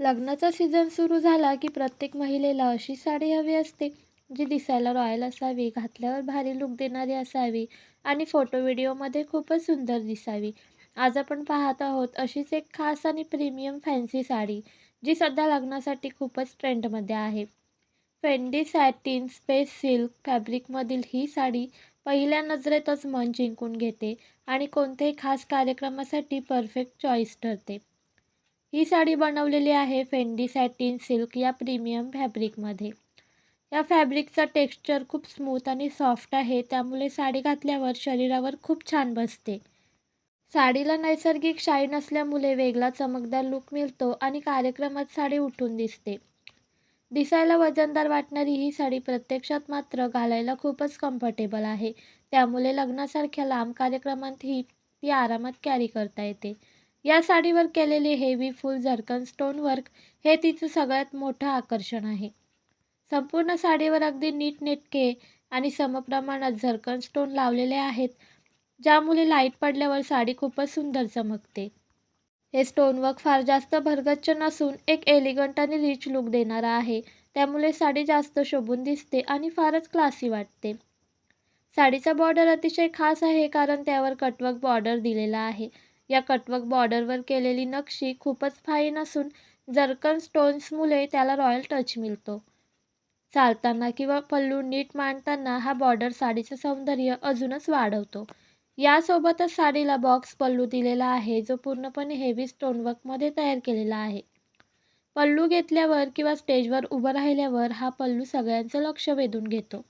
लग्नाचा सीझन सुरू झाला की प्रत्येक महिलेला अशी साडी हवी असते जी दिसायला रॉयल असावी घातल्यावर भारी लुक देणारी असावी आणि फोटो व्हिडिओमध्ये खूपच सुंदर दिसावी. आज आपण पाहत आहोत अशीच एक खास आणि प्रीमियम फॅन्सी साडी जी सध्या लग्नासाठी खूपच ट्रेंडमध्ये आहे. फेंडी सॅटिन स्पेस सिल्क फॅब्रिकमधील ही साडी पहिल्या नजरेतच मन जिंकून घेते आणि कोणत्याही खास कार्यक्रमासाठी परफेक्ट चॉईस ठरते. ही साडी बनवलेली आहे फेंडी सॅटिन सिल्क या प्रीमियम फॅब्रिकमध्ये या फॅब्रिकचा टेक्स्चर खूप स्मूथ आणि सॉफ्ट आहे त्यामुळे साडी घातल्यावर शरीरावर खूप छान बसते. साडीला नैसर्गिक शाईन असल्यामुळे वेगळा चमकदार लुक मिळतो आणि कार्यक्रमात साडी उठून दिसते. दिसायला वजनदार वाटणारी ही साडी प्रत्यक्षात मात्र घालायला खूपच कम्फर्टेबल आहे त्यामुळे लग्नासारख्या लांब कार्यक्रमातही ती आरामात कॅरी करता येते. या साडीवर केलेले heavy full zircon stone work हे तिचं सगळ्यात मोठं आकर्षण आहे. संपूर्ण साडीवर अगदी नीटनेटके आणि समप्रमाणात झरकन स्टोन लावलेले आहेत ज्यामुळे लाइट पडल्यावर साडी खूपच सुंदर चमकते. हे स्टोनवर्क फार जास्त भरगच्च नसून एक एलिगंट आणि रिच लुक देणारा आहे त्यामुळे साडी जास्त शोभून दिसते आणि फारच क्लासी वाटते. साडीचा बॉर्डर अतिशय खास आहे कारण त्यावर कटवर्क बॉर्डर दिलेला आहे. या कटवर्क बॉर्डरवर केलेली नक्षी खूपच फाईन असून जर्कन स्टोन्समुळे त्याला रॉयल टच मिळतो. चालताना किंवा पल्लू नीट मांडताना हा बॉर्डर साडीचं सौंदर्य अजूनच वाढवतो. यासोबतच साडीला बॉक्स पल्लू दिलेला आहे जो पूर्णपणे हेवी स्टोनवर्कमध्ये तयार केलेला आहे. पल्लू घेतल्यावर किंवा स्टेजवर उभं राहिल्यावर हा पल्लू सगळ्यांचं लक्ष वेधून घेतो.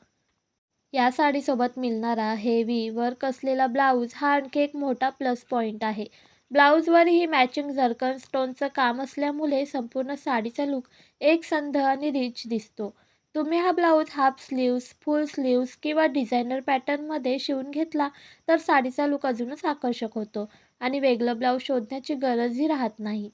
या साडीसोबत मिळणारा हेवी वर्क असलेला ब्लाऊज हा आणखी एक मोठा प्लस पॉईंट आहे. ब्लाऊजवरही मॅचिंग झरकन स्टोनचं काम असल्यामुळे संपूर्ण साडीचा लुक एक संध आणि रिच दिसतो. तुम्ही हा blouse half sleeves full sleeves किंवा डिझायनर पॅटर्नमध्ये शिवून घेतला तर साडीचा लुक अजूनच आकर्षक होतो आणि वेगळं ब्लाऊज शोधण्याची गरजही राहत नाही.